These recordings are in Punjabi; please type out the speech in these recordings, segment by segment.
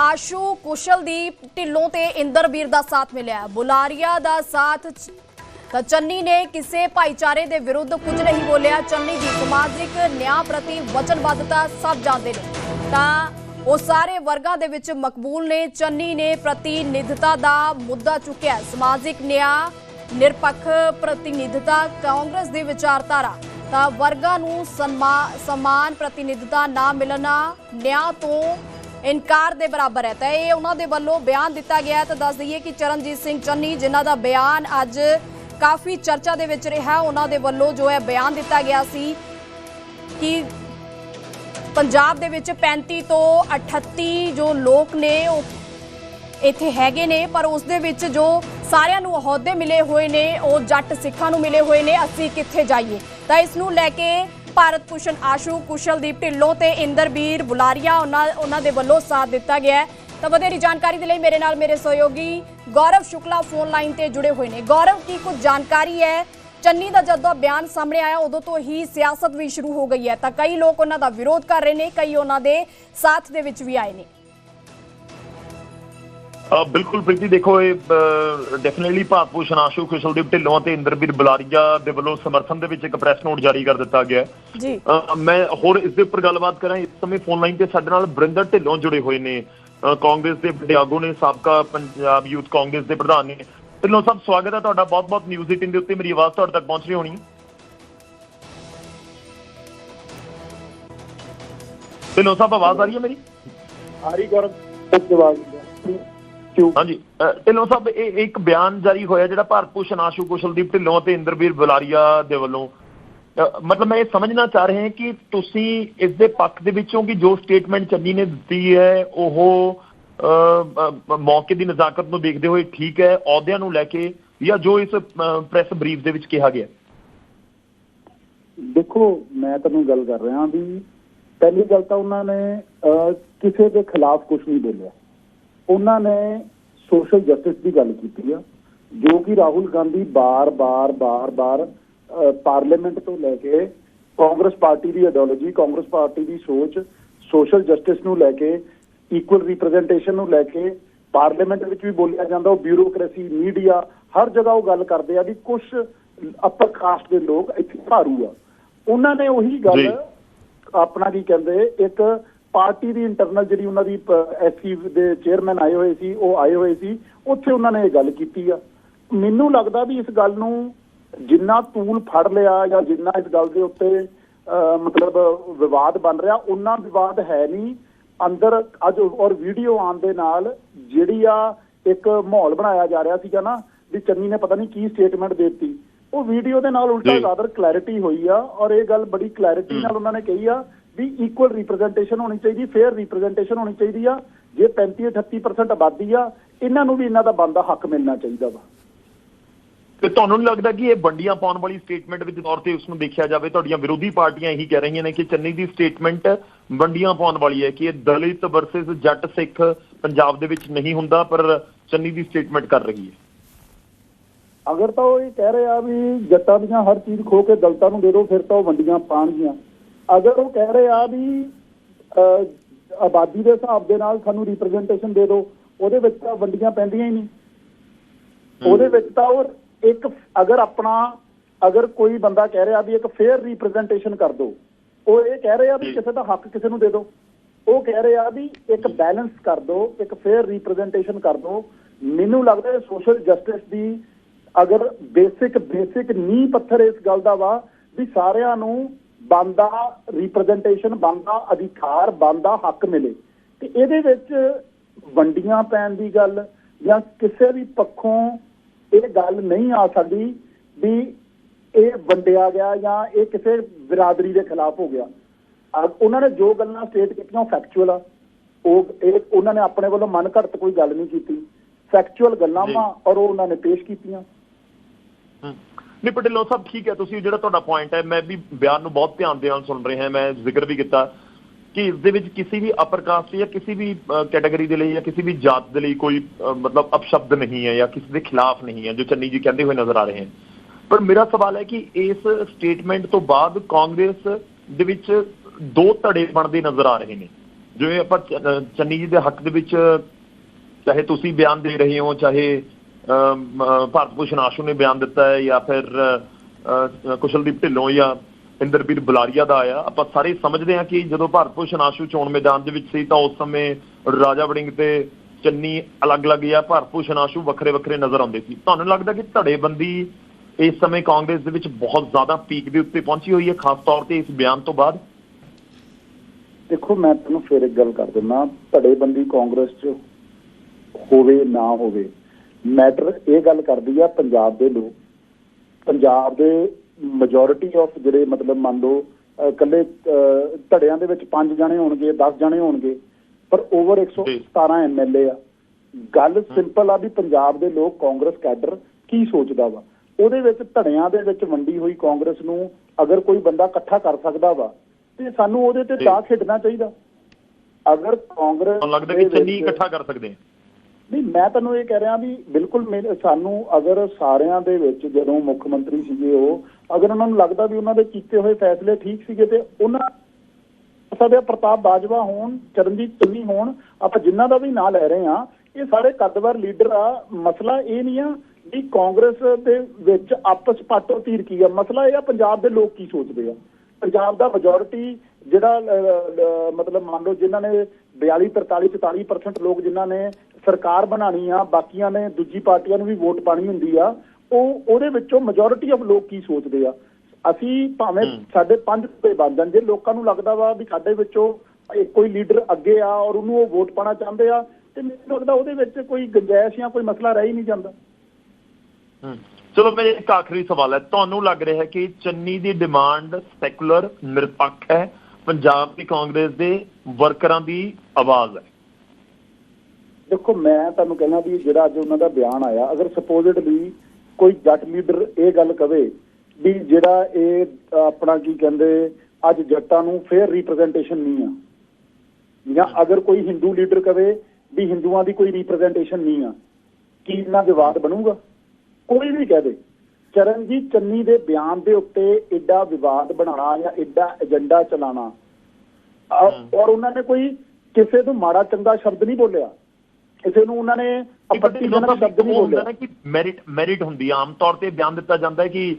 ਆਸ਼ੂ ਕੁਸ਼ਲ ਦੀ ਢਿੱਲੋਂ ਤੇ ਇੰਦਰਵੀਰ ਦਾ ਸਾਥ ਮਿਲਿਆ। ਬੁਲਾਰੀਆ ਦਾ ਸਾਥ ਤਾਂ ਚੰਨੀ ਨੇ ਕਿਸੇ ਭਾਈਚਾਰੇ ਦੇ ਵਿਰੁੱਧ ਕੁਝ ਨਹੀਂ ਬੋਲਿਆ। ਚੰਨੀ ਦੀ ਸਮਾਜਿਕ ਨਿਆਂ ਪ੍ਰਤੀ ਵਚਨਬੱਧਤਾ ਸਭ ਜਾਣਦੇ ਨੇ। ਤਾਂ ਉਹ ਸਾਰੇ ਵਰਗਾਂ ਦੇ ਵਿੱਚ ਮਕਬੂਲ ਨੇ। ਚੰਨੀ ਨੇ ਪ੍ਰਤੀਨਿਧਤਾ ਦਾ ਮੁੱਦਾ ਚੁੱਕਿਆ। ਸਮਾਜਿਕ ਨਿਆਂ, ਨਿਰਪੱਖ ਪ੍ਰਤੀਨਿਧਤਾ, ਕਾਂਗਰਸ ਦੀ ਵਿਚਾਰਧਾਰਾ। ਤਾਂ ਵਰਗਾਂ ਨੂੰ ਸਨਮਾਨ ਸਮਾਨ ਪ੍ਰਤੀਨਿਧਤਾ ਨਾ ਮਿਲਣਾ ਨਿਆਂ ਤੋਂ ਇਨਕਾਰ ਦੇ ਬਰਾਬਰ ਹੈ। ਤਾਂ ਇਹ ਉਹਨਾਂ ਦੇ ਵੱਲੋਂ ਬਿਆਨ ਦਿੱਤਾ ਗਿਆ ਤਾਂ ਦੱਸ ਦਈਏ ਕਿ ਚਰਨਜੀਤ ਸਿੰਘ ਚੰਨੀ, ਜਿਨ੍ਹਾਂ ਦਾ ਬਿਆਨ ਅੱਜ ਕਾਫੀ ਚਰਚਾ ਦੇ ਵਿੱਚ ਰਿਹਾ, ਉਹਨਾਂ ਦੇ ਵੱਲੋਂ ਜੋ ਹੈ ਬਿਆਨ ਦਿੱਤਾ ਗਿਆ ਸੀ ਕਿ ਪੰਜਾਬ ਦੇ ਵਿੱਚ 35 ਤੋਂ 38 ਜੋ ਲੋਕ ਨੇ, ਉਹ ਇੱਥੇ ਹੈਗੇ ਨੇ, ਪਰ ਉਸ ਦੇ ਵਿੱਚ ਜੋ ਸਾਰਿਆਂ ਨੂੰ ਅਹੁਦੇ ਮਿਲੇ ਹੋਏ ਨੇ, ਉਹ ਜੱਟ ਸਿੱਖਾਂ ਨੂੰ ਮਿਲੇ ਹੋਏ ਨੇ, ਅਸੀਂ ਕਿੱਥੇ ਜਾਈਏ? ਤਾਂ ਇਸ ਨੂੰ ਲੈ ਕੇ ਭਾਰਤ ਭੂਸ਼ਣ ਆਸ਼ੂ, ਕੁਸ਼ਲਦੀਪ ਢਿੱਲੋਂ ਤੇ ਇੰਦਰਬੀਰ ਬੁਲਾਰੀਆ ਉਹਨਾਂ ਉਹਨਾਂ ਦੇ ਵੱਲੋਂ ਸਾਥ ਦਿੱਤਾ ਗਿਆ ਤਾਂ ਵਧੇਰੀ ਜਾਣਕਾਰੀ ਦੇ ਲਈ ਮੇਰੇ ਨਾਲ ਮੇਰੇ ਸਹਿਯੋਗੀ ਗੌਰਵ ਸ਼ੁਕਲਾ ਫੋਨ ਲਾਈਨ ਤੇ ਜੁੜੇ ਹੋਏ ਨੇ। ਗੌਰਵ, ਕੀ ਕੁਝ ਜਾਣਕਾਰੀ ਹੈ? ਚੰਨੀ ਦਾ ਜਦੋਂ ਬਿਆਨ ਸਾਹਮਣੇ ਆਇਆ, ਉਦੋਂ ਤੋਂ ਹੀ ਸਿਆਸਤ ਵੀ ਸ਼ੁਰੂ ਹੋ ਗਈ ਹੈ। ਤਾਂ ਕਈ ਲੋਕ ਉਹਨਾਂ ਦਾ ਵਿਰੋਧ ਕਰ ਰਹੇ ਨੇ, ਕਈ ਉਹਨਾਂ ਦੇ ਸਾਥ ਦੇ ਵਿੱਚ ਵੀ ਆਏ ਨੇ। ਬਿਲਕੁਲ ਪ੍ਰੀਤੀ ਦੇਖੋ ਇਹ ਡੈਫੀਨਿਟਲੀ ਭਾਰਤ ਭੂਸ਼ਣ ਆਸ਼ੂ ਖੁਸ਼ਲਦੀਪ ਢਿੱਲੋਂ ਅਤੇ ਇੰਦਰਬੀਰ ਬੁਲਾਰੀਆ ਦੇ ਵੱਲੋਂ ਸਮਰਥਨ ਦੇ ਵਿੱਚ ਇੱਕ ਪ੍ਰੈਸ ਨੋਟ ਜਾਰੀ ਕਰ ਦਿੱਤਾ ਗਿਆ। ਜੀ। ਮੈਂ ਹੋਰ ਇਸ ਦੇ ਉੱਪਰ ਗੱਲਬਾਤ ਕਰਾਂ ਇਸ ਸਮੇਂ ਫੋਨ ਲਾਈਨ ਤੇ ਸਾਡੇ ਨਾਲ ਬਰਿੰਦਰ ਢਿੱਲੋਂ ਜੁੜੇ ਹੋਏ ਨੇ। ਕਾਂਗਰਸ ਦੇ ਵੱਡੇ ਆਗੂ ਨੇ ਸਾਬਕਾ ਪੰਜਾਬ ਯੂਥ ਕਾਂਗਰਸ ਦੇ ਪ੍ਰਧਾਨ ਨੇ। ਢਿੱਲੋਂ ਸਾਹਿਬ ਸਵਾਗਤ ਹੈ ਤੁਹਾਡਾ ਬਹੁਤ-ਬਹੁਤ ਨਿਊਜ਼ 18 ਦੇ ਉੱਤੇ ਮੇਰੀ ਆਵਾਜ਼ ਤੁਹਾਡੇ ਤੱਕ ਪਹੁੰਚ ਰਹੀ ਹੋਣੀ। ਢਿੱਲੋਂ ਸਾਹਿਬ ਆਵਾਜ਼ ਆ ਰਹੀ ਹੈ ਮੇਰੀ? ਹਰੀ ਗੌਰਵ ਜਵਾਬ ਕਿਉਂ? ਹਾਂਜੀ ਢਿੱਲੋਂ ਸਾਹਿਬ ਇਹ ਇੱਕ ਬਿਆਨ ਜਾਰੀ ਹੋਇਆ ਜਿਹੜਾ ਭਾਰਤ ਭੂਸ਼ਣ ਆਸ਼ੂ ਕੁਸ਼ਲਦੀਪ ਢਿੱਲੋਂ ਅਤੇ ਇੰਦਰਵੀਰ ਬੁਲਾਰੀਆ ਦੇ ਵੱਲੋਂ। ਮਤਲਬ ਮੈਂ ਇਹ ਸਮਝਣਾ ਚਾਹ ਰਿਹਾ ਕਿ ਤੁਸੀਂ ਇਸ ਦੇ ਪੱਖ ਦੇ ਵਿੱਚੋਂ ਕਿ ਜੋ ਸਟੇਟਮੈਂਟ ਚੰਨੀ ਨੇ ਦਿੱਤੀ ਹੈ ਉਹ ਮੌਕੇ ਦੀ ਨਜ਼ਾਕਤ ਨੂੰ ਦੇਖਦੇ ਹੋਏ ਠੀਕ ਹੈ ਅਹੁਦਿਆਂ ਨੂੰ ਲੈ ਕੇ ਜਾਂ ਜੋ ਇਸ ਪ੍ਰੈਸ ਬਰੀਫ ਦੇ ਵਿੱਚ ਕਿਹਾ ਗਿਆ। ਦੇਖੋ ਮੈਂ ਤੁਹਾਨੂੰ ਗੱਲ ਕਰ ਰਿਹਾ ਵੀ ਪਹਿਲੀ ਗੱਲ ਤਾਂ ਉਹਨਾਂ ਨੇ ਕਿਸੇ ਦੇ ਖਿਲਾਫ ਕੁਝ ਨਹੀਂ ਬੋਲਿਆ। ਉਹਨਾਂ ਨੇ ਸੋਸ਼ਲ ਜਸਟਿਸ ਦੀ ਗੱਲ ਕੀਤੀ ਆ ਜੋ ਕਿ ਰਾਹੁਲ ਗਾਂਧੀ ਬਾਰ-ਬਾਰ ਬਾਰ-ਬਾਰ ਪਾਰਲੀਮੈਂਟ ਤੋਂ ਲੈ ਕੇ ਕਾਂਗਰਸ ਪਾਰਟੀ ਦੀ ਆਈਡੀਓਲੋਜੀ ਕਾਂਗਰਸ ਪਾਰਟੀ ਦੀ ਸੋਚ ਸੋਸ਼ਲ ਜਸਟਿਸ ਨੂੰ ਲੈ ਕੇ ਇਕੁਅਲ ਰਿਪਰੈਜ਼ੈਂਟੇਸ਼ਨ ਨੂੰ ਲੈ ਕੇ ਪਾਰਲੀਮੈਂਟ ਵਿੱਚ ਵੀ ਬੋਲਿਆ ਜਾਂਦਾ ਉਹ ਬਿਊਰੋਕ੍ਰੇਸੀ ਮੀਡੀਆ ਹਰ ਜਗ੍ਹਾ ਉਹ ਗੱਲ ਕਰਦੇ ਆ ਵੀ ਕੁਝ ਅਪਰ ਕਾਸਟ ਦੇ ਲੋਕ ਇੱਥੇ ਭਾਰੂ ਆ ਉਹਨਾਂ ਨੇ ਉਹੀ। ਗੱਲ ਆਪਣਾ ਕੀ ਕਹਿੰਦੇ ਇੱਕ ਪਾਰਟੀ ਦੀ ਇੰਟਰਨਲ ਜਿਹੜੀ ਉਹਨਾਂ ਦੀ ਐਸਸੀ ਦੇ ਚੇਅਰਮੈਨ ਆਏ ਹੋਏ ਸੀ ਉਹ ਆਏ ਹੋਏ ਸੀ ਉੱਥੇ ਉਹਨਾਂ ਨੇ ਇਹ ਗੱਲ ਕੀਤੀ ਆ। ਮੈਨੂੰ ਲੱਗਦਾ ਵੀ ਇਸ ਗੱਲ ਨੂੰ ਜਿੰਨਾ ਤੂਲ ਫੜ ਲਿਆ ਜਾਂ ਜਿੰਨਾ ਇਸ ਗੱਲ ਦੇ ਉੱਤੇ ਮਤਲਬ ਵਿਵਾਦ ਬਣ ਰਿਹਾ ਉਹਨਾਂ ਵਿਵਾਦ ਹੈ ਨਹੀਂ। ਅੰਦਰ ਅੱਜ ਔਰ ਵੀਡੀਓ ਆਉਣ ਦੇ ਨਾਲ ਜਿਹੜੀ ਆ ਇੱਕ ਮਾਹੌਲ ਬਣਾਇਆ ਜਾ ਰਿਹਾ ਸੀਗਾ ਨਾ ਵੀ ਚੰਨੀ ਨੇ ਪਤਾ ਨਹੀਂ ਕੀ ਸਟੇਟਮੈਂਟ ਦਿੱਤੀ। ਉਹ ਵੀਡੀਓ ਦੇ ਨਾਲ ਉਲਟਾ। ਜ਼ਿਆਦਾ ਕਲੈਰਿਟੀ ਹੋਈ ਆ ਔਰ ਇਹ ਗੱਲ ਬੜੀ ਕਲੈਰਿਟੀ ਨਾਲ ਉਹਨਾਂ ਨੇ ਕਹੀ ਆ ਵੀ ਇਕੁਅਲ ਰਿਪਰੈਜ਼ੈਂਟੇਸ਼ਨ ਹੋਣੀ ਚਾਹੀਦੀ ਫੇਅਰ ਰਿਪਰੈਜ਼ੈਂਟੇਸ਼ਨ ਹੋਣੀ ਚਾਹੀਦੀ ਆ। ਜੇ 35 38% ਆਬਾਦੀ ਆ ਇਹਨਾਂ ਨੂੰ ਵੀ ਇਹਨਾਂ ਦਾ ਬੰਦਾ ਹੱਕ ਮਿਲਣਾ ਚਾਹੀਦਾ ਵਾ। ਤੇ ਤੁਹਾਨੂੰ ਨਹੀਂ ਲੱਗਦਾ ਕਿ ਇਹ ਵੰਡੀਆਂ ਪਾਉਣ ਵਾਲੀ ਸਟੇਟਮੈਂਟ ਵਿੱਚ ਤੌਰ ਤੇ ਉਸ ਨੂੰ ਦੇਖਿਆ ਜਾਵੇ ਤੁਹਾਡੀਆਂ ਵਿਰੋਧੀ ਪਾਰਟੀਆਂ ਇਹੀ ਕਹਿ ਰਹੀਆਂ ਨੇ ਕਿ ਚੰਨੀ ਦੀ ਸਟੇਟਮੈਂਟ ਵੰਡੀਆਂ ਪਾਉਣ ਵਾਲੀ ਹੈ ਕਿ ਇਹ ਦਲਿਤ ਵਰਸਸ ਜੱਟ ਸਿੱਖ ਪੰਜਾਬ ਦੇ ਵਿੱਚ ਨਹੀਂ ਹੁੰਦਾ ਪਰ ਚੰਨੀ ਦੀ ਸਟੇਟਮੈਂਟ ਕਰ ਰਹੀ ਹੈ। ਅਗਰ ਤਾਂ ਉਹ ਇਹ ਕਹਿ ਰਹੇ ਆ ਵੀ ਜੱਟਾਂ ਦੀਆਂ ਹਰ ਚੀਜ਼ ਖੋ ਕੇ ਦਲਤਾਂ ਨੂੰ ਦੇ ਦਿਓ ਫਿਰ ਤਾਂ ਉਹ ਵੰਡੀਆਂ ਪਾਣਗੀਆਂ ਅਗਰ ਉਹ ਕਹਿ ਰਹੇ ਆ ਵੀ ਆਬਾਦੀ ਦੇ ਹਿਸਾਬ ਦੇ ਨਾਲ ਸਾਨੂੰ ਰਿਪਰੈਜ਼ੈਂਟੇਸ਼ਨ ਦੇ ਦਿਓ ਉਹਦੇ ਵਿੱਚ ਤਾਂ ਵੰਡੀਆਂ ਪੈਂਦੀਆਂ ਹੀ ਨਹੀਂ। ਉਹਦੇ ਵਿੱਚ ਤਾਂ ਉਹ ਇੱਕ ਅਗਰ ਆਪਣਾ ਅਗਰ ਕੋਈ ਬੰਦਾ ਕਹਿ ਰਿਹਾ ਵੀ ਇੱਕ ਫੇਅਰ ਰਿਪਰੈਜ਼ੈਂਟੇਸ਼ਨ ਕਰ ਦਿਓ ਉਹ ਇਹ ਕਹਿ ਰਹੇ ਵੀ। ਕਿਸੇ ਦਾ ਹੱਕ ਕਿਸੇ ਨੂੰ ਦੇ ਦਿਓ। ਉਹ ਕਹਿ ਰਹੇ ਵੀ ਇੱਕ ਬੈਲੈਂਸ ਕਰ ਦਿਓ ਇੱਕ ਫੇਅਰ ਰਿਪਰੈਜ਼ੈਂਟੇਸ਼ਨ ਕਰ ਦਿਓ। ਮੈਨੂੰ ਲੱਗਦਾ ਹੈ ਸੋਸ਼ਲ ਜਸਟਿਸ ਦੀ ਅਗਰ ਬੇਸਿਕ ਬੇਸਿਕ ਨੀਂਹ ਪੱਥਰ ਇਸ ਗੱਲ ਦਾ ਵਾ ਵੀ ਸਾਰਿਆਂ ਨੂੰ ਬੰਦਾ ਰਿਪਰੈਜ਼ੈਂਟੇਸ਼ਨ ਬੰਦਾ ਅਧਿਕਾਰ ਬੰਦਾ ਹੱਕ ਮਿਲੇ। ਤੇ ਇਹਦੇ ਵਿੱਚ ਵੰਡੀਆਂ ਪੈਣ ਦੀ ਗੱਲ ਜਾਂ ਕਿਸੇ ਵੀ ਪੱਖੋਂ ਇਹ ਗੱਲ ਨਹੀਂ ਆ ਸਕਦੀ ਵੀ ਇਹ ਵੰਡਿਆ ਗਿਆ ਜਾਂ ਇਹ ਕਿਸੇ ਬਰਾਦਰੀ ਦੇ ਖਿਲਾਫ ਹੋ ਗਿਆ। ਉਹਨਾਂ ਨੇ ਜੋ ਗੱਲਾਂ ਸਟੇਟ ਕੀਤੀਆਂ ਫੈਕਚੁਅਲ ਆ। ਉਹ ਇਹ ਉਹਨਾਂ ਨੇ ਆਪਣੇ ਵੱਲੋਂ ਮਨ ਘੜਤ ਕੋਈ ਗੱਲ ਨਹੀਂ ਕੀਤੀ। ਫੈਕਚੁਅਲ ਗੱਲਾਂ। ਵਾ ਔਰ ਉਹ ਉਹਨਾਂ ਨੇ ਪੇਸ਼ ਕੀਤੀਆਂ। ਨਹੀਂ ਪਟੇਲੋ ਸਾਹਿਬ ਠੀਕ ਹੈ। ਤੁਸੀਂ ਜਿਹੜਾ ਤੁਹਾਡਾ ਪੁਆਇੰਟ ਹੈ, ਮੈਂ ਵੀ ਬਿਆਨ ਨੂੰ ਬਹੁਤ ਧਿਆਨ ਦੇ ਨਾਲ ਸੁਣ ਰਿਹਾ ਮੈਂ ਜ਼ਿਕਰ ਵੀ ਕੀਤਾ ਕਿ ਇਸ ਦੇ ਵਿੱਚ ਕਿਸੇ ਵੀ ਅਪਰ ਕਾਸਟ ਜਾਂ ਕਿਸੇ ਵੀ ਕੈਟਾਗਰੀ ਦੇ ਲਈ ਜਾਂ ਕਿਸੇ ਵੀ ਜਾਤ ਦੇ ਲਈ ਕੋਈ ਮਤਲਬ ਅਪਸ਼ਬਦ ਨਹੀਂ ਹੈ ਜਾਂ ਕਿਸੇ ਦੇ ਖਿਲਾਫ ਨਹੀਂ ਹੈ, ਜੋ ਚੰਨੀ ਜੀ ਕਹਿੰਦੇ ਹੋਏ ਨਜ਼ਰ ਆ ਰਹੇ ਹਨ। ਪਰ ਮੇਰਾ ਸਵਾਲ ਹੈ ਕਿ ਇਸ ਸਟੇਟਮੈਂਟ ਤੋਂ ਬਾਅਦ ਕਾਂਗਰਸ ਦੇ ਵਿੱਚ ਦੋ ਧੜੇ ਬਣਦੇ ਨਜ਼ਰ ਆ ਰਹੇ ਨੇ। ਜਿਵੇਂ ਆਪਾਂ ਚੰਨੀ ਜੀ ਦੇ ਹੱਕ ਦੇ ਵਿੱਚ, ਚਾਹੇ ਤੁਸੀਂ ਬਿਆਨ ਦੇ ਰਹੇ ਹੋ, ਚਾਹੇ ਭਾਰਤ ਭੂਸ਼ਣ ਆਸ਼ੂ ਨੇ ਬਿਆਨ ਦਿੱਤਾ ਹੈ ਜਾਂ ਫਿਰ ਕੁਸ਼ਲਦੀਪ ਢਿੱਲੋਂ ਜਾਂ ਇੰਦਰਬੀਰ ਬੁਲਾਰੀਆ ਦਾ ਆਇਆ। ਆਪਾਂ ਸਾਰੇ ਸਮਝਦੇ ਹਾਂ ਕਿ ਜਦੋਂ ਭਾਰਤ ਭੂਸ਼ਣ ਆਸ਼ੂ ਚੋਣ ਮੈਦਾਨ ਦੇ ਵਿੱਚ ਸੀ ਤਾਂ ਉਸ ਸਮੇਂ ਰਾਜਾ ਵੜਿੰਗ ਤੇ ਚੰਨੀ ਅਲੱਗ-ਅਲੱਗ ਜਾਂ ਭਾਰਤ ਭੂਸ਼ਣ ਆਸ਼ੂ ਵੱਖਰੇ-ਵੱਖਰੇ ਨਜ਼ਰ ਆਉਂਦੇ ਸੀ। ਤੁਹਾਨੂੰ ਲੱਗਦਾ ਕਿ ਧੜੇਬੰਦੀ ਇਸ ਸਮੇਂ ਕਾਂਗਰਸ ਦੇ ਵਿੱਚ ਬਹੁਤ ਜ਼ਿਆਦਾ ਪੀਕ ਦੇ ਉੱਤੇ ਪਹੁੰਚੀ ਹੋਈ ਹੈ, ਖਾਸ ਤੌਰ ਤੇ ਇਸ ਬਿਆਨ ਤੋਂ ਬਾਅਦ? ਦੇਖੋ, ਮੈਂ ਤੁਹਾਨੂੰ ਫਿਰ ਇੱਕ ਗੱਲ ਕਰ ਦਿੰਦਾ। ਧੜੇਬੰਦੀ ਕਾਂਗਰਸ 'ਚ ਹੋਵੇ, ਨਾ ਹੋਵੇ ਮੈਟਰ ਇਹ ਗੱਲ ਕਰਦੀ ਆ ਪੰਜਾਬ ਦੇ ਲੋਕ। ਪੰਜਾਬ ਦੇ ਮੈਜੋਰਿਟੀ ਆਫ ਜਿਹੜੇ ਮਤਲਬ ਮੰਨ ਲਓ ਇਕੱਲੇ ਧੜਿਆਂ ਦੇ ਵਿੱਚ 5 ਜਣੇ ਹੋਣਗੇ 10 ਜਣੇ ਹੋਣਗੇ ਪਰ ਓਵਰ 117 ਐਮਐਲਏ ਆ। ਗੱਲ ਸਿੰਪਲ ਆ ਵੀ ਪੰਜਾਬ ਦੇ ਲੋਕ ਕਾਂਗਰਸ ਕੈਡਰ ਕੀ ਸੋਚਦਾ ਵਾ? ਉਹਦੇ ਵਿੱਚ ਧੜਿਆਂ ਦੇ ਵਿੱਚ ਵੰਡੀ ਹੋਈ ਕਾਂਗਰਸ ਨੂੰ ਅਗਰ ਕੋਈ ਬੰਦਾ ਇਕੱਠਾ ਕਰ ਸਕਦਾ ਵਾ ਤੇ ਸਾਨੂੰ ਉਹਦੇ ਤੇ। ਚਾਹ ਖੇਡਣਾ ਚਾਹੀਦਾ। ਅਗਰ ਕਾਂਗਰਸ ਲੱਗਦਾ ਕਿ ਚੰਨੀ ਇਕੱਠਾ ਕਰ ਸਕਦੇ ਹੈ ਨਹੀਂ ਮੈਂ ਤੁਹਾਨੂੰ ਇਹ ਕਹਿ ਰਿਹਾ ਵੀ ਬਿਲਕੁਲ ਮੇਰੇ- ਸਾਨੂੰ ਅਗਰ ਸਾਰਿਆਂ ਦੇ ਵਿੱਚ ਜਦੋਂ ਮੁੱਖ ਮੰਤਰੀ ਸੀਗੇ ਉਹ, ਅਗਰ ਉਹਨਾਂ ਨੂੰ ਲੱਗਦਾ ਵੀ ਉਹਨਾਂ ਦੇ ਕੀਤੇ ਹੋਏ ਫੈਸਲੇ ਠੀਕ ਸੀਗੇ ਤੇ ਉਹਨਾਂ ਸਾਡੇ ਪ੍ਰਤਾਪ ਬਾਜਵਾ ਹੋਣ, ਚਰਨਜੀਤ ਚੰਨੀ ਹੋਣ, ਆਪਾਂ ਜਿਨ੍ਹਾਂ ਦਾ ਵੀ ਨਾਂ ਲੈ ਰਹੇ ਆ ਇਹ ਸਾਰੇ ਕੱਦਵਰ ਲੀਡਰ ਆ, ਮਸਲਾ ਇਹ ਨਹੀਂ ਆ ਵੀ ਕਾਂਗਰਸ ਦੇ ਵਿੱਚ ਆਪਸ ਪਾਟੋ ਤੀਰ ਕੀ ਆ, ਮਸਲਾ ਇਹ ਆ ਪੰਜਾਬ ਦੇ ਲੋਕ ਕੀ ਸੋਚਦੇ ਆ। ਪੰਜਾਬ ਦਾ ਮੈਜੋਰਿਟੀ ਜਿਹੜਾ ਮਤਲਬ ਮੰਨ ਲਓ ਜਿਨ੍ਹਾਂ ਨੇ 42 43 44% ਲੋਕ ਜਿਨ੍ਹਾਂ ਨੇ ਸਰਕਾਰ ਬਣਾਣੀ ਆ ਬਾਕੀਆਂ ਨੇ ਦੂਜੀ ਪਾਰਟੀਆਂ ਨੂੰ ਵੀ ਵੋਟ ਪਾਣੀ ਹੁੰਦੀ ਆ ਉਹ ਉਹਦੇ ਵਿੱਚੋਂ ਮੈਜੋਰਿਟੀ ਆਫ ਲੋਕ ਕੀ ਸੋਚਦੇ ਆ? ਅਸੀਂ ਭਾਵੇਂ। ਸਾਡੇ ਪੰਜ ਤੇ ਬਣ ਜਾਣ ਜੇ ਲੋਕਾਂ ਨੂੰ ਲੱਗਦਾ ਵਾ ਵੀ ਸਾਡੇ ਵਿੱਚੋਂ ਕੋਈ ਲੀਡਰ ਅੱਗੇ ਆ ਔਰ ਉਹਨੂੰ ਉਹ ਵੋਟ ਪਾਣਾ ਚਾਹੁੰਦੇ ਆ ਤੇ ਮੈਨੂੰ ਲੱਗਦਾ ਉਹਦੇ ਵਿੱਚ ਕੋਈ ਗੁੰਜਾਇਸ਼ ਜਾਂ ਕੋਈ ਮਸਲਾ ਰਹਿ ਹੀ ਨਹੀਂ ਜਾਂਦਾ। ਚਲੋ ਮੇਰੇ ਇੱਕ ਆਖਰੀ ਸਵਾਲ ਹੈ। ਤੁਹਾਨੂੰ ਲੱਗ ਰਿਹਾ ਹੈ ਕਿ ਚੰਨੀ ਦੀ ਡਿਮਾਂਡ ਸੈਕੂਲਰ ਨਿਰਪੱਖ ਹੈ? ਪੰਜਾਬ ਦੀ ਕਾਂਗਰਸ ਦੇ ਵਰਕਰਾਂ ਦੀ ਆਵਾਜ਼ ਹੈ। ਦੇਖੋ ਮੈਂ ਤੁਹਾਨੂੰ ਕਹਿਣਾ ਵੀ ਜਿਹੜਾ ਅੱਜ ਉਹਨਾਂ ਦਾ ਬਿਆਨ ਆਇਆ ਅਗਰ ਸਪੋਜ਼ਿਡਲੀ ਕੋਈ ਜੱਟ ਲੀਡਰ ਇਹ ਗੱਲ ਕਵੇ ਵੀ ਜਿਹੜਾ ਇਹ ਆਪਣਾ ਕੀ ਕਹਿੰਦੇ ਅੱਜ ਜੱਟਾਂ ਨੂੰ ਫੇਅਰ ਰਿਪਰੈਜ਼ੈਂਟੇਸ਼ਨ ਨਹੀਂ ਆ। ਜਾਂ ਅਗਰ ਕੋਈ ਹਿੰਦੂ ਲੀਡਰ ਕਵੇ ਵੀ ਹਿੰਦੂਆਂ ਦੀ ਕੋਈ ਰਿਪਰੈਜ਼ੈਂਟੇਸ਼ਨ ਨਹੀਂ ਆ ਕੀ ਇਹਨਾਂ ਵਿਵਾਦ ਬਣੂਗਾ? ਕੋਈ ਵੀ ਕਹਿ ਦੇ। ਚਰਨਜੀਤ ਚੰਨੀ ਦੇ ਬਿਆਨ ਦੇ ਉੱਤੇ ਐਡਾ ਵਿਵਾਦ ਬਣਾਉਣਾ ਜਾਂ ਐਡਾ ਏਜੰਡਾ ਚਲਾਉਣਾ। ਔਰ ਉਹਨਾਂ ਨੇ ਕੋਈ ਕਿਸੇ ਨੂੰ ਮਾੜਾ ਚੰਗਾ ਸ਼ਬਦ ਨਹੀਂ ਬੋਲਿਆ। ਕਿਸੇ ਨੂੰ ਉਹਨਾਂ ਨੇ ਆਪੱਤੀਜਨਕ ਸ਼ਬਦ ਨਹੀਂ ਬੋਲਿਆ ਨਾ ਕਿ ਮੈਰਿਟ ਮੈਰਿਟ ਹੁੰਦੀ ਆਮ ਤੌਰ ਤੇ ਬਿਆਨ ਦਿੱਤਾ ਜਾਂਦਾ ਹੈ ਕਿ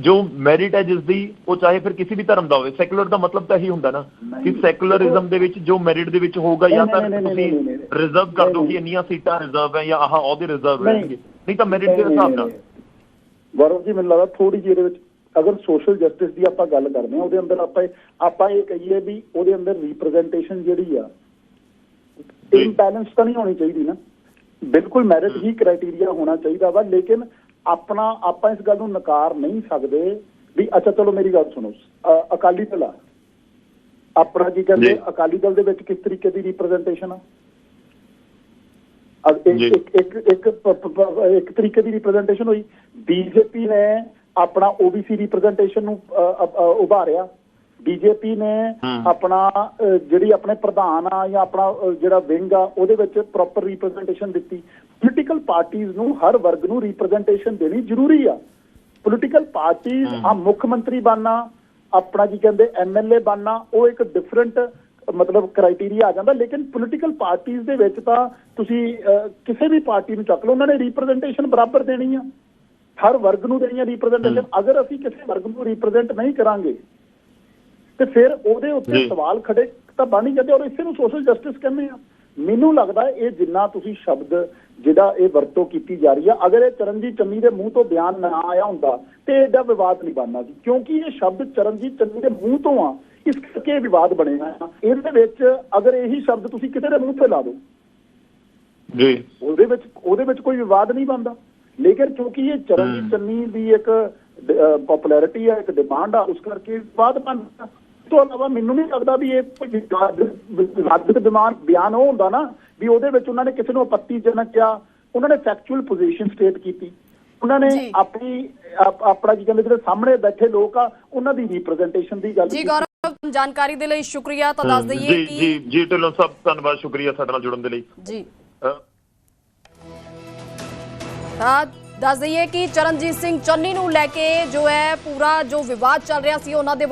ਜ- ਮੈਰਿਟ ਹੈ ਜਿਸ ਦੀ ਉਹ ਚਾਹੇ ਫਿਰ ਕਿਸੇ ਵੀ ਧਰਮ ਦਾ ਹੋਵੇ ਸੈਕੂਲਰ ਦਾ ਮਤਲਬ ਤਾਂ ਇਹੀ ਹੁੰਦਾ ਨਾ ਕਿ। ਸੈਕੂਲਰਿਜ਼ਮ ਦੇ ਵਿੱਚ ਜੋ ਮੈਰਿਟ ਦੇ ਵਿੱਚ ਹੋਊਗਾ ਜਾਂ ਤਾਂ ਤੁਸੀਂ। ਰਿਜ਼ਰਵ ਕਰ ਨਹੀਂ, ਕਿ ਇੰਨੀਆਂ ਸੀਟਾਂ ਰਿਜ਼ਰਵ ਹੈ ਜਾਂ ਆਹ ਉਹਦੇ ਰਿਜ਼ਰਵ। ਰਹਿਣਗੇ ਨਹੀਂ ਤਾਂ ਮੈਰਿਟ ਦੇ ਹਿਸਾਬ ਨਾਲ ਗੌਰਵ ਜੀ ਮੈਨੂੰ ਲੱਗਦਾ ਥੋੜੀ ਜਿਹੀ ਇਹਦੇ ਵਿੱਚ ਅਗਰ ਸੋਸ਼ਲ ਜਸਟਿਸ ਦੀ ਆਪਾਂ ਗੱਲ ਕਰਦੇ ਹਾਂ ਉਹਦੇ ਅੰਦਰ ਆਪਾਂ ਆਪਾਂ ਇਹ ਕਹੀਏ ਵੀ ਉਹਦੇ ਅੰਦਰ ਰਿਪਰੈਜ਼ੈਂਟੇਸ਼ਨ ਜਿਹੜੀ ਆ। ਇੰਬੈਲੈਂਸ ਤਾਂ ਨਹੀਂ ਹੋਣੀ ਚਾਹੀਦੀ ਨਾ। ਬਿਲਕੁਲ ਮੈਰਿਟ ਹੀ ਕ੍ਰਾਈਟੇਰੀਆ ਹੋਣਾ ਚਾਹੀਦਾ ਵਾ ਲੇਕਿਨ ਆਪਣਾ ਆਪਾਂ ਇਸ ਗੱਲ ਨੂੰ ਨਕਾਰ ਨਹੀਂ ਸਕਦੇ ਵੀ ਅੱਛਾ ਚਲੋ ਮੇਰੀ ਗੱਲ ਸੁਣੋ। ਅਕਾਲੀ ਦਲ ਆ। ਆਪਣਾ ਕੀ ਕਹਿੰਦੇ। ਅਕਾਲੀ ਦਲ ਦੇ ਵਿੱਚ ਕਿਸ ਤਰੀਕੇ ਦੀ ਰਿਪਰੈਜ਼ੈਂਟੇਸ਼ਨ ਆ। ਇੱਕ ਇੱਕ ਇੱਕ ਇੱਕ ਤਰੀਕੇ ਦੀ ਰਿਪਰੈਜ਼ੈਂਟੇਸ਼ਨ ਹੋਈ। ਬੀਜੇਪੀ ਨੇ ਆਪਣਾ ਓਬੀਸੀ ਰਿਪਰੈਜ਼ੈਂਟੇਸ਼ਨ ਨੂੰ ਉਭਾਰਿਆ। ਬੀਜੇਪੀ ਨੇ। ਆਪਣਾ ਜਿਹੜੀ ਆਪਣੇ ਪ੍ਰਧਾਨ ਆ ਜਾਂ ਆਪਣਾ ਜਿਹੜਾ ਵਿੰਗ ਆ ਉਹਦੇ ਵਿੱਚ ਪ੍ਰੋਪਰ ਰਿਪਰੈਜ਼ੈਂਟੇਸ਼ਨ ਦਿੱਤੀ ਪੋਲੀਟੀਕਲ ਪਾਰਟੀਆਂ ਨੂੰ ਹਰ ਵਰਗ ਨੂੰ ਰਿਪਰੈਜ਼ੈਂਟੇਸ਼ਨ ਦੇਣੀ ਜ਼ਰੂਰੀ ਆ ਪੋਲੀਟੀਕਲ ਪਾਰਟੀਆਂ। ਆ ਮੁੱਖ ਮੰਤਰੀ ਬਣਨਾ ਆਪਣਾ ਕੀ ਕਹਿੰਦੇ ਐਮਐਲਏ ਬਣਨਾ ਉਹ ਇੱਕ ਡਿਫਰੈਂਟ ਮਤਲਬ ਕ੍ਰਾਈਟੇਰੀਆ ਆ ਜਾਂਦਾ ਲੇਕਿਨ ਪੋਲੀਟੀਕਲ ਪਾਰਟੀਆਂ ਦੇ ਵਿੱਚ ਤਾਂ ਤੁਸੀਂ ਕਿਸੇ ਵੀ ਪਾਰਟੀ ਨੂੰ ਚੱਕ ਲਓ ਉਹਨਾਂ ਨੇ ਰਿਪਰੈਜ਼ੈਂਟੇਸ਼ਨ ਬਰਾਬਰ ਦੇਣੀ ਆ ਹਰ ਵਰਗ ਨੂੰ ਦੇਣੀ ਆ ਰਿਪਰੈਜ਼ੈਂਟੇਸ਼ਨ। ਅਗਰ ਅਸੀਂ ਕਿਸੇ ਵਰਗ ਨੂੰ ਰਿਪਰੈਜ਼ੈਂਟ ਨਹੀਂ ਕਰਾਂਗੇ ਤੇ ਫਿਰ ਉਹਦੇ ਉੱਤੇ। ਸਵਾਲ ਖੜੇ ਤਾਂ ਬਣ ਹੀ ਜਾਂਦੇ ਔਰ ਇਸੇ ਨੂੰ ਸੋਸ਼ਲ ਜਸਟਿਸ ਕਹਿੰਦੇ ਆ। ਮੈਨੂੰ ਲੱਗਦਾ ਇਹ ਜਿੰਨਾ ਤੁਸੀਂ ਸ਼ਬਦ ਜਿਹੜਾ ਇਹ ਵਰਤੋਂ ਕੀਤੀ ਜਾ ਰਹੀ ਆ ਅਗਰ ਇਹ ਚਰਨਜੀਤ ਚੰਨੀ ਦੇ ਮੂੰਹ ਤੋਂ ਬਿਆਨ ਨਾ ਆਇਆ ਹੁੰਦਾ ਤੇ ਐਡਾ ਵਿਵਾਦ ਨਹੀਂ ਬਣਨਾ ਸੀ ਕਿਉਂਕਿ ਇਹ ਸ਼ਬਦ ਚਰਨਜੀਤ ਚੰਨੀ ਦੇ ਮੂੰਹ ਤੋਂ ਆ ਇਸ ਕਰਕੇ ਵਿਵਾਦ ਬਣਿਆ ਆ ਇਹਦੇ ਵਿੱਚ ਅਗਰ ਇਹੀ ਸ਼ਬਦ ਤੁਸੀਂ ਕਿਸੇ ਦੇ ਮੂੰਹ ਤੇ ਲਾ ਦਿਓ ਜੀ। ਉਹਦੇ ਵਿੱਚ ਉਹਦੇ ਵਿੱਚ ਕੋਈ ਵਿਵਾਦ ਨਹੀਂ ਬਣਦਾ। ਲੇਕਿਨ ਕਿਉਂਕਿ ਇਹ ਚਰਨਜੀਤ। ਚੰਨੀ ਦੀ ਇੱਕ ਪਪੂਲੈਰਿਟੀ ਹੈ ਇੱਕ ਡਿਮਾਂਡ ਆ ਉਸ ਕਰਕੇ ਵਿਵਾਦ ਬਣਦਾ। ਤੋਂ ਇਲਾਵਾ ਮੈਨੂੰ ਨਹੀਂ ਲੱਗਦਾ ਵੀ ਇਹ ਕੋਈ ਵਿਵਾਦਿਤ ਬਿਮਾਨ ਬਿਆਨ ਉਹ ਹੁੰਦਾ ਨਾ ਵੀ ਉਹਦੇ ਵਿੱਚ ਉਹਨਾਂ ਨੇ ਕਿਸੇ ਨੂੰ ਆਪੱਤੀਜਨਕ ਕਿਹਾ ਉਹਨਾਂ ਨੇ ਫੈਕਚੁਅਲ ਪੋਜੀਸ਼ਨ ਸਟੇਟ ਕੀਤੀ ਉਹਨਾਂ ਨੇ ਜੀ। ਆਪਣੀ ਆਪ- ਆਪਣਾ ਕੀ ਕਹਿੰਦੇ ਜਿਹੜੇ ਸਾਹਮਣੇ ਬੈਠੇ ਲੋਕ ਆ ਉਹਨਾਂ ਦੀ ਰਿਪਰੈਜ਼ੈਂਟੇਸ਼ਨ ਦੀ ਗੱਲ ਜੀ। ਗੌਰਵ ਜਾਣਕਾਰੀ ਦੇ ਲਈ ਸ਼ੁਕਰੀਆ ਤਾਂ ਦੱਸ ਦਈਏ ਜੀ ਕਿ ਜੀ ਜੀ ਢਿੱਲੋਂ ਸਾਹਿਬ ਧੰਨਵਾਦ ਸ਼ੁਕਰੀਆ ਸਾਡੇ ਨਾਲ ਜੁੜਨ ਦੇ ਲਈ ਜੀ ਤਾਂ ਦੱਸ ਦਈਏ ਕਿ ਚਰਨਜੀਤ ਸਿੰਘ ਚੰਨੀ ਨੂੰ ਲੈ ਕੇ ਜੋ ਹੈ ਪੂਰਾ ਜੋ ਵਿਵਾਦ ਚੱਲ ਰਿਹਾ ਸੀ ਉਹਨਾਂ ਦੇ